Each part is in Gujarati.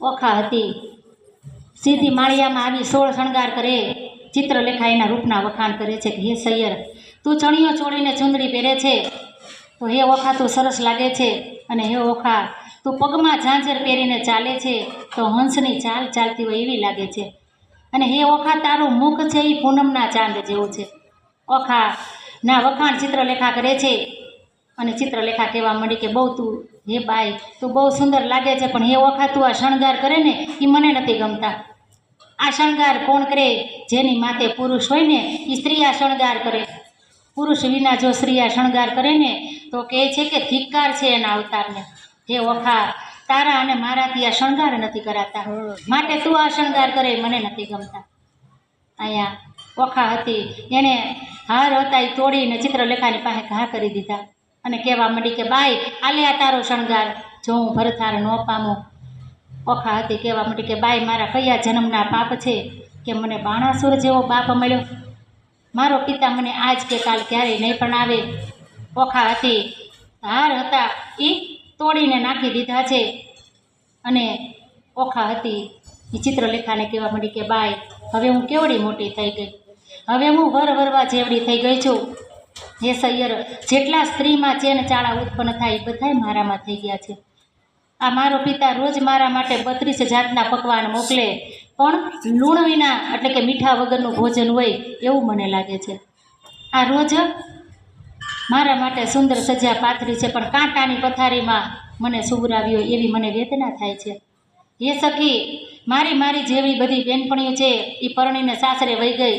ઓખા હતી. સીધી માળિયામાં આવી સોળ શણગાર કરે. ચિત્રલેખા એના રૂપના વખાણ કરે છે કે, હે સૈયર, તું ચણિયો ચોળીને ચુંદડી પહેરે છે? તો હે ઓખા, તું સરસ લાગે છે. અને હે ઓખા, તું પગમાં ઝાંઝર પહેરીને ચાલે છે. તો હંસની ચાલ ચાલતી હોય એવી લાગે છે. અને હે ઓખા, તારું મુખ છે એ પૂનમના ચાંદ જેવું છે. ઓખા, ના, વખાણ ચિત્રલેખા કરે છે. અને ચિત્રલેખા કહેવા મળી કે, બહુ તું હે બાઈ, તું બહુ સુંદર લાગે છે, પણ હે ઓખા તું આ શણગાર કરે ને એ મને નથી ગમતા. આ શણગાર કોણ કરે? જેની માથે પુરુષ હોય ને એ સ્ત્રી આ શણગાર કરે. પુરુષ વિના જો સ્ત્રી આ શણગાર કરે ને, તો કહે છે કે ધિક્કાર છે એના અવતારને. હે ઓખા તારા અને મારાથી આ શણગાર નથી કરાતા. માટે તું આ શણગાર કરે મને નથી ગમતા. અહીંયા ઓખા હતી એણે હાર હતા એ તોડીને ચિત્રલેખાની પાસે ઘા કરી દીધા. અને કહેવા માંડી કે બાઈ આલે તારો શણગાર. જો હું ભરથાર ન પામું. ઓખા હતી કહેવા માંડી કે બાઈ મારા કયા જન્મના પાપ છે કે મને બાણાસુર જેવો બાપ મળ્યો? મારો પિતા મને આજ કે કાલ ક્યારેય નહીં પણ આવે. ઓખા હતી હાર હતા એ તોડીને નાખી દીધા છે. અને ઓખા હતી એ ચિત્રલેખાને કહેવા માંડી કે બાય હવે હું કેવડી મોટી થઈ ગઈ. હવે હું વર વરવા જેવડી થઈ ગઈ છું. હે સૈયર જેટલા સ્ત્રીમાં ચેન ચાળા ઉત્પન્ન થાય એ બધાય મારામાં થઈ ગયા છે. આ મારો પિતા રોજ મારા માટે બત્રીસ જાતના પકવાન મોકલે, પણ લૂણ વિના એટલે કે મીઠા વગરનું ભોજન હોય એવું મને લાગે છે. આ રોજ મારા માટે સુંદર સજા પાથરી છે, પણ કાંટાની પથારીમાં મને સુવરાવ્યો એવી મને વેદના થાય છે. હે સખી, મારી મારી જેવી બધી બેનપણીઓ છે એ પરણીને સાસરે વહી ગઈ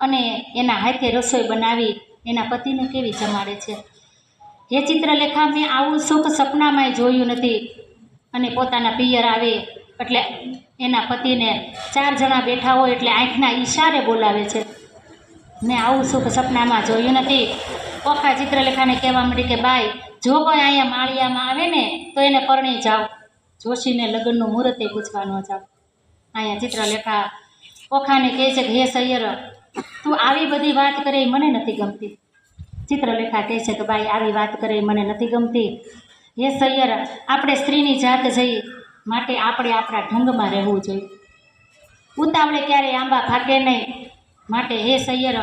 અને એના હાથે રસોઈ બનાવી એના પતિને કેવી જમાડે છે? હે ચિત્રલેખા મેં આવું સુખ સપનામાંય જોયું નથી અને પોતાના પિયર આવે એટલે એના પતિને ચાર જણા બેઠા હોય એટલે આંખના ઈશારે બોલાવે છે. મેં આવું સુખ સપનામાં જોયું નથી. ઓખા ચિત્રલેખાને કહેવા માંડી કે, બાઈ, જો કોઈ અહીંયા માળિયામાં આવે ને, તો એને પરણી જાઓ. જોશીને લગ્નનું મુહૂર્તે પૂછવા ન જાઓ. અહીંયા ચિત્રલેખા ઓખાને કહે છે કે, હે સૈયર તું આવી બધી વાત કરે એ મને નથી ગમતી. ચિત્રલેખા કહે છે કે ભાઈ આવી વાત કરે મને નથી ગમતી. હે સૈયર, આપણે સ્ત્રીની જાત જઈ માટે આપણે આપણા ઢંગમાં રહેવું જોઈએ. ઉતાવળે ક્યારેય આંબા ફાટે નહીં. માટે, હે સૈયર,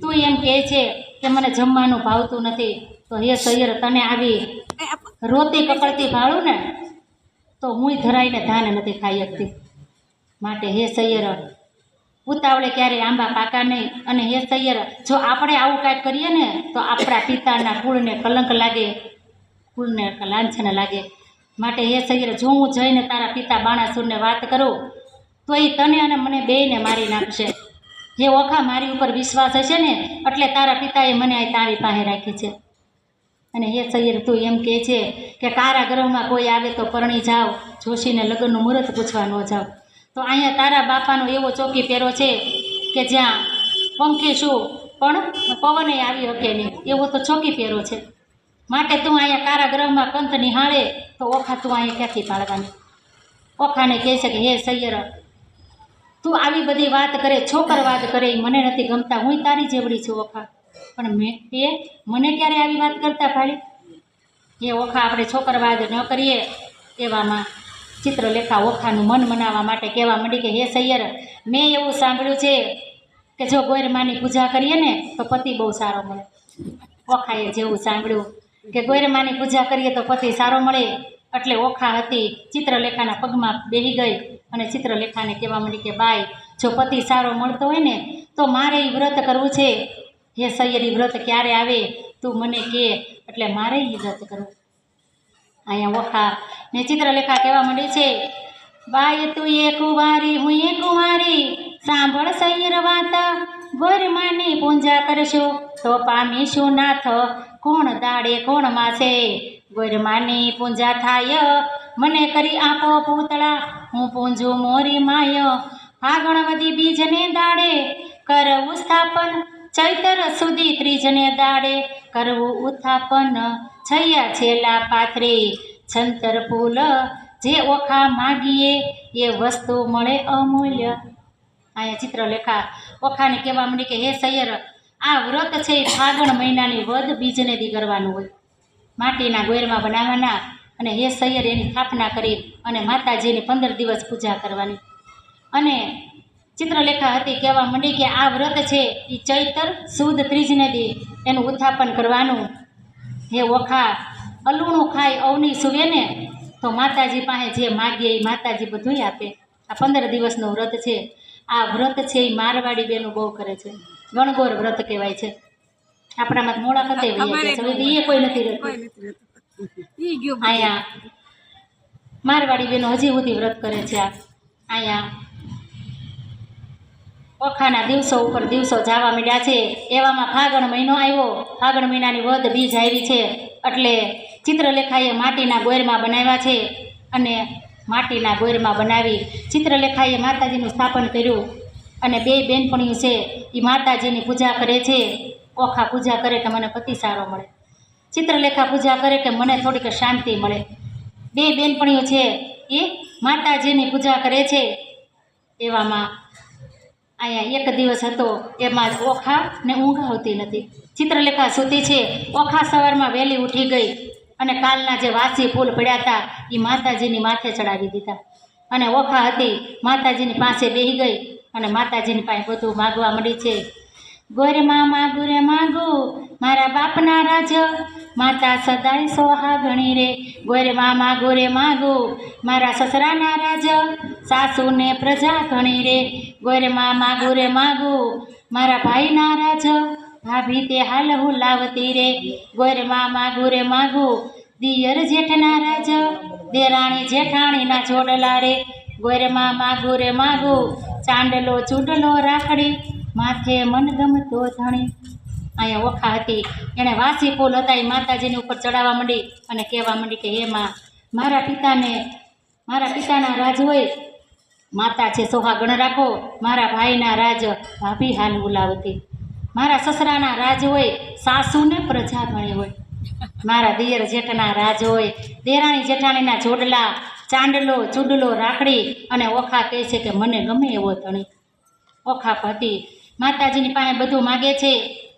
તું એમ કહે છે કે મને જમવાનું ભાવતું નથી. તો હે સૈયર, તને આવી રોતી કકડતી ભાળું ને? તો હુંય ધરાઈને ધાન નથી ખાઈ શકતી. માટે, હે સૈયર ઉતાવળે ક્યારેય આંબા પાકા નહીં. અને હે સૈયર, જો આપણે આવું કાંઈક કરીએ ને, તો આપણા પિતાના કુળને કલંક લાગે. કુળને લાંછન લાગે. માટે હે સૈયર, જો હું જઈને તારા પિતા બાણાસુરને વાત કરું, તો એ તને અને મને બેયને મારી નાખશે. જે ઓખા મારી ઉપર વિશ્વાસ હશે ને, એટલે તારા પિતાએ મને આ તારી પાસે રાખી છે. અને હે સૈયર, તું એમ કહે છે કે કારાગૃહમાં કોઈ આવે તો પરણી જાઓ જોશીને લગ્નનું મુહૂર્ત પૂછવા ન જાઓ તો અહીંયા તારા બાપાનો એવો ચોકી પહેરો છે કે જ્યાં પંખી શું, પણ પવને આવી શકે નહીં. એવો તો ચોકી પહેરો છે. માટે તું અહીંયા કારાગ્રહમાં પંથ નિહાળે, તો ઓખા તું અહીંયા ક્યાંથી પાડવાની? ઓખાને કહે છે કે, હે સૈયર, તું આવી બધી વાત કરે, છોકર વાત કરે મને નથી ગમતા. હું તારી જેવડી છું ઓખા. પણ મેં તે મને ક્યારે આવી વાત કરતા ભાડી એ ઓખા આપણે છોકરવાદ ન કરીએ એવામાં ચિત્રલેખા ઓખાનું મન મનાવવા માટે કહેવા માંડી કે, હે સૈયર, મેં એવું સાંભળ્યું છે કે જો ગોયરમાની પૂજા કરીએ ને, તો પતિ બહુ સારો મળે. ઓખાએ જેવું સાંભળ્યું કે, ગોયરમાની પૂજા કરીએ તો પતિ સારો મળે. એટલે ઓખા હતી, ચિત્રલેખાના પગમાં બેહી ગઈ અને ચિત્રલેખાને કહેવા માંડી કે બાઈ જો પતિ સારો મળતો હોય ને, તો મારે એ વ્રત કરવું છે. હે સૈયરી વ્રત ક્યારે આવે? તું મને કહે એટલે મારે એ વ્રત કરવું અહીંયા ઓખા. ને ચિત્રલેખા કહેવા માંડે છે, બાય તું એ કુંવારી હું એ કુંવારી સાંભળ સૈર વાત ગોરમાની પૂજા કરશો, તો પામીશું નાથ, કોણ દાડે કોણ માસે? ગોરમાની પૂજા થાય, મને કરી આપો પૂતળા, હું પૂંજું મોરી માય, ફાગણ વધી બીજને દાડે, કરવું સ્થાપન, ચૈતર સુધી ત્રીજને દાડે, કરવું ઉત્થાપન છૈયા છેલ્લા પાથરે છંતર ફૂલ જે ઓખા માગીએ, એ વસ્તુ મળે અમૂલ્ય. અહીંયા ચિત્રલેખા ઓખાને કહેવા માંડી કે, હે સૈયર, આ વ્રત છે એ ફાગણ મહિનાની વધ બીજને દી કરવાનું હોય. માટીના ગોયરમાં બનાવવાના અને હે સૈયર, એની સ્થાપના કરી અને માતાજીની પંદર દિવસ પૂજા કરવાની. અને ચિત્રલેખા હતી કહેવા માંડી કે, આ વ્રત છે એ ચૈતર સુદ ત્રીજને દી એનું ઉત્થાપન કરવાનું હે ઓખા અલુણું ખાય અવની સુવે ને તો માતાજી પાસે જે માગીએ એ માતાજી બધુંય આપે. આ પંદર દિવસનું વ્રત છે. આ વ્રત છે એ મારવાડી બેનો બહુ કરે છે. ગણગોર વ્રત કહેવાય છે. આપણામાં મોડા કતે એ કોઈ નથી રહેતું બધું. અહીંયા મારવાડી બેનો હજી સુધી વ્રત કરે છે આ. અહીંયા ઓખાના દિવસો ઉપર દિવસો જવા માંડ્યા છે. એવામાં ફાગણ મહિનો આવ્યો. ફાગણ મહિનાની વધ બીજ આવી છે. એટલે ચિત્રલેખાએ માટીના ગોયરમાં બનાવ્યા છે. અને માટીના ગોયરમાં બનાવી ચિત્રલેખાએ માતાજીનું સ્થાપન કર્યું. અને બે બેનપણીઓ છે. એ માતાજીની પૂજા કરે છે. ઓખા પૂજા કરે કે મને પતિ સારો મળે. ચિત્રલેખા પૂજા કરે કે મને થોડીક શાંતિ મળે. બે બેનપણીઓ છે. એ માતાજીની પૂજા કરે છે. એવામાં અહીંયા એક દિવસ હતો, એમાં ઓખા ને ઊંઘ આવતી નથી. ચિત્રલેખા સૂતી છે, ઓખા સવારમાં વહેલી ઉઠી ગઈ અને કાલના જે વાસી ફૂલ પડ્યા હતા એ માતાજીની માથે ચડાવી દીધા. અને ઓખા હતી, માતાજીની પાસે બેહી ગઈ અને માતાજીની પાસે બધું માગવા મળી છે. ગોરમા માગુ રે માગુ, મારા બાપના રાજ માતા સદાય સોહા ગણી રે. ગોરે મામા, ગોરે માગો, મારા સસરાના રાજ સાસુને પ્રજા ગણી રે. ગોરે મામા, ગોરે માગો, મારા ભાઈના રાજ ભાભી તે હાલ હું લાવતી રે. ગોરે મામા, ગોરે માગો, દિયર જેઠના રાજ, દેરાણી જેઠાણીના જોડલા રે. ગોરે મામા, ગોરે માગો ચાંદલો ચૂંટલો રાખડી, માથે મનગમતો ધણી. અહીંયા ઓખા હતી. એણે વાસી ફૂલ હતા, એ માતાજીની ઉપર ચડાવવા માંડી અને કહેવા માંડી કે, હે મારા પિતાને, મારા પિતાના રાજ હોય. માતા છે, સોહાગણ રાખો. મારા ભાઈના રાજ ભાભી હાલ બોલાવતી મારા સસરાના રાજ હોય, સાસુને પ્રજા ગણી હોય. મારા દિયર જેઠના રાજ હોય. દેરાણી જેઠાણીના જોડલા ચાંદલો ચૂડલો, રાખડી અને ઓખા કહે છે કે, મને ગમે એવો તણી ઓખા પતિ માતાજીની પાસે બધું માગે છે.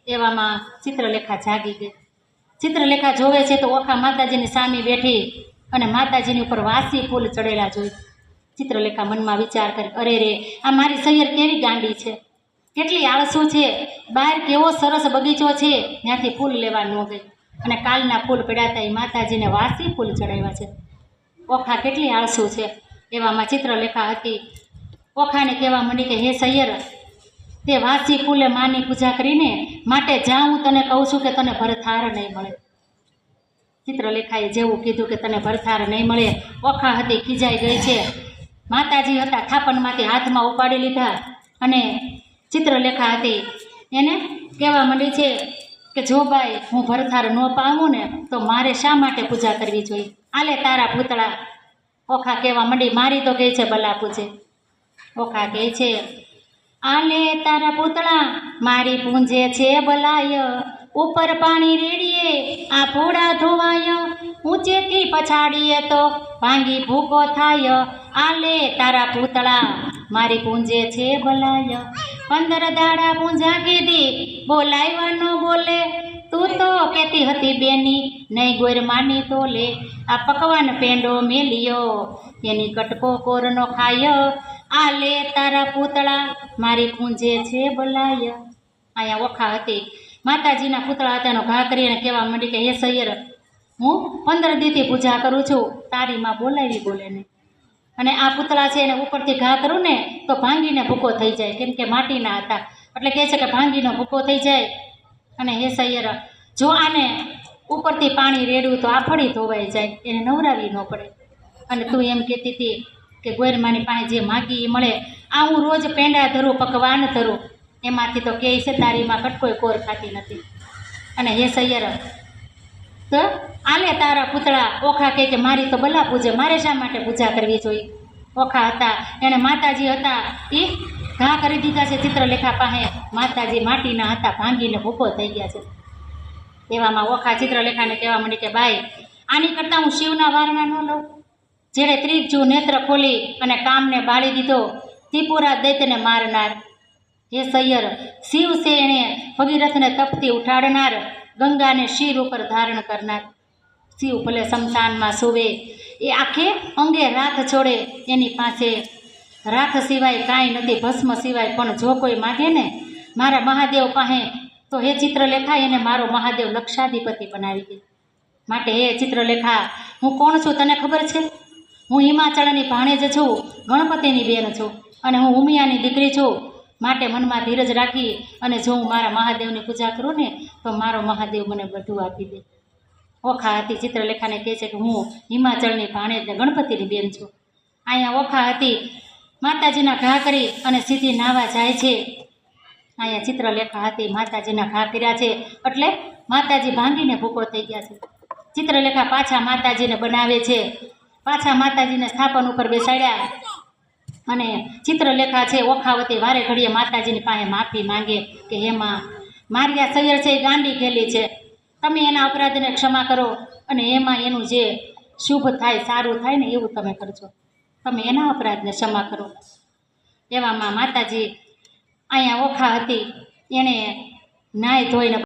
એવામાં ચિત્રલેખા જાગી ગઈ. ચિત્રલેખા જોવે છે તો ઓખા માતાજીની સામે બેઠી અને માતાજીની ઉપર વાસી ફૂલ ચડેલા જોઈ. ચિત્રલેખા મનમાં વિચાર કરે, અરે રે, આ મારી સૈયર કેવી ગાંડી છે? કેટલી આળસુ છે? બહાર કેવો સરસ બગીચો છે? ત્યાંથી ફૂલ લેવા ન ગઈ. અને કાલના ફૂલ પીડાતા એ માતાજીને વાસી ફૂલ ચડાવ્યા છે. ઓખા કેટલી આળસુ છે. એવામાં ચિત્રલેખા હતી. ઓખાને કહેવા માંડી કે, હે સૈયર તે વાસી ફૂલે માની પૂજા કરીને માટે જ્યાં હું તને કહું છું કે તને ભરથાર નહીં મળે. ચિત્રલેખાએ જેવું કીધું કે તને ભરથાર નહીં મળે, ઓખા હતી, ખીજાઈ ગઈ છે. માતાજી હતા, થાપણમાંથી હાથમાં ઉપાડી લીધા અને ચિત્રલેખા હતી. એને કહેવા માંડી છે કે જો ભાઈ, હું ભરથાર ન પામું ને, તો મારે શા માટે પૂજા કરવી જોઈએ? આલે તારા પૂતળા. ઓખા કહેવા માંડી, મારી તો કહે છે ભલા પૂજે. ઓખા કહે છે આલે તારા પૂતળા, મારી પૂંજે છે બલાય. ઉપર પાણી રેડીએ, આ ફોડા ધોવાય. ઊંચેથી પછાડીએ તો ભાંગી ભૂકો થાય. આલે તારા પૂતળા, મારી પૂંજે છે બલાય. પંદર દાડા પૂંજા કીધી બોલાવ્યા ન બોલે. તું તો કહેતી હતી બેની, નહીં ગોર માની તો લે. આ પકવાન પેંડો મેલ્યો, એની કટકો કોરનો ખાયો. આ લે તારા પૂતળા, મારી પૂંજે છે બોલાય. અહીંયા ઓખા હતી. માતાજીના પૂતળા હતા, એનો ઘા કરીને કહેવા માંડી કે, હે સૈયર, હું પંદર દીથી પૂજા કરું છું. તારી માં બોલાવી બોલે ને. અને આ પૂતળા છે, એને ઉપરથી ઘા કરું ને, તો ભાંગીને ભૂકો થઈ જાય. કેમ કે માટીના હતા. એટલે કહે છે કે, ભાંગીનો ભૂકો થઈ જાય. અને હે સૈયર, જો આને ઉપરથી પાણી રેડવું તો આ ફળી ધોવાઈ જાય. એને નવરાવી ન પડે. અને તું એમ કહેતી હતી કે ગોરમાની પાસે જે માગી એ મળે, આ હું રોજ પેંડા ધરું, પકવાન ધરું. એમાંથી તો કે છે તારીમાં કટકોય કોર ખાતી નથી. અને હે સૈયર, તો આલે તારા પૂતળા, ઓખા કહે કે મારી તો બલા પૂજે, મારે શા માટે પૂજા કરવી જોઈએ? ઓખા હતા, એણે માતાજી હતા, એ ઘા કરી દીધા છે ચિત્રલેખા પાસે. માતાજી માટીના હતા, ભાંગીને ભૂકો થઈ ગયા છે. એવામાં ઓખા ચિત્રલેખાને કહેવા માંડી કે ભાઈ આની કરતાં હું શિવના વારણા ન લઉં. જેણે ત્રીજું નેત્ર ખોલી અને કામને બાળી દીધો. ત્રિપુરા દૈત્યને મારનાર. હે સૈયર, શિવ છે એણે ભગીરથને તપતી ઉઠાડનાર, ગંગાને શિર ઉપર ધારણ કરનાર. શિવ ભલે શમશાનમાં સુવે, એ આખે અંગે રાખ છોડે એની પાસે. રાખ સિવાય કાંઈ નથી, ભસ્મ સિવાય પણ જો કોઈ માગે ને, મારા મહાદેવ પાસે, તો હે ચિત્રલેખા, એને મારો મહાદેવ લક્ષાધિપતિ બનાવી દે. માટે હે ચિત્રલેખા, હું કોણ છું તને ખબર છે? હું હિમાચળની ભાણેજ છું, ગણપતિની બેન છું અને હું ઉમિયાની દીકરી છું. માટે મનમાં ધીરજ રાખી અને જો હું મારા મહાદેવની પૂજા કરું ને, તો મારો મહાદેવ મને બધું આપી દે. ઓખા હતી ચિત્રલેખાને કહે છે કે હું હિમાચળની ભાણેજ ગણપતિની બેન છું. અહીંયા ઓખા હતી, માતાજીના ઘા કરી અને સીધી નાવા જાય છે. અહીંયા ચિત્રલેખા હતી, માતાજીના ઘા કર્યા છે, એટલે માતાજી ભાંગીને ભૂકો થઈ ગયા છે. ચિત્રલેખા પાછા માતાજીને બનાવે છે. પાછા માતાજીને સ્થાપન ઉપર બેસાડ્યા. અને ચિત્રલેખા છે, ઓખાવતી વારે ઘડીએ માતાજીની પાસે માફી માંગે કે હેમાં, મારી આ સૈયર છે એ ગાંડી ગયેલી છે. તમે એના અપરાધને ક્ષમા કરો અને એમાં એનું જે શુભ થાય, સારું થાય ને એવું તમે કરજો. તમે એના અપરાધને ક્ષમા કરો. એવામાં માતાજી અહીંયા ઓખા હતી. એણે નાય ધોઈને